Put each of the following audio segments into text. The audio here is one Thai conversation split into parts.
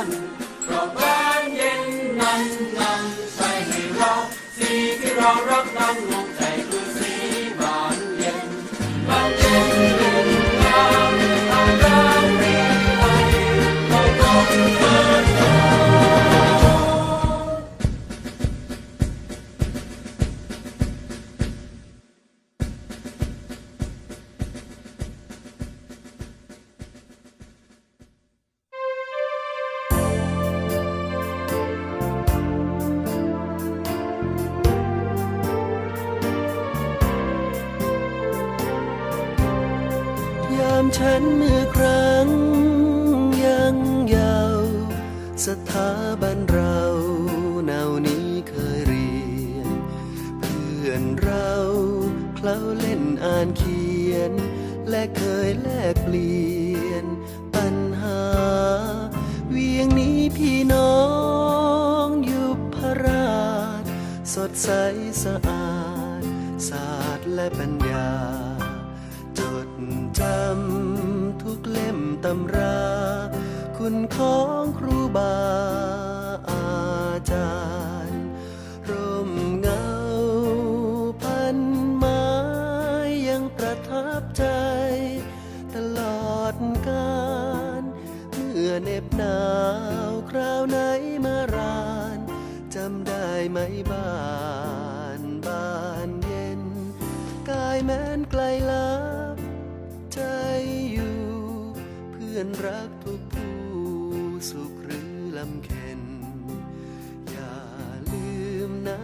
านเพราะบ้านเย็นนั้น ฉันเมื่อครั้งยังยาวสถาบันเราแนวนี้เคยเรียน เพื่อนเราเคล้าเล่นอ่านเขียน และเคยแลกเปลี่ยน ปัญหา เวียงนี้พี่น้องอยู่พราช สดใสสะอาดศาสตร์และปัญญา จำทุกเล่มตำรา คุณของครูบาอาจารย์ ร่มเงาพันไม้ยังประทับใจ ตลอดกาลเมื่อเน็บหนาวคราวไหนมารานจำได้ไหมบ้าน บ้านเย็น กายแม้ อนรักทุกผู้สุขหรือลำเค็น อย่าลืมนะ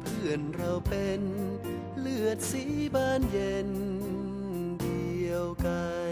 เพื่อนเราเป็น เลือดสีบานเย็นเดียวกัน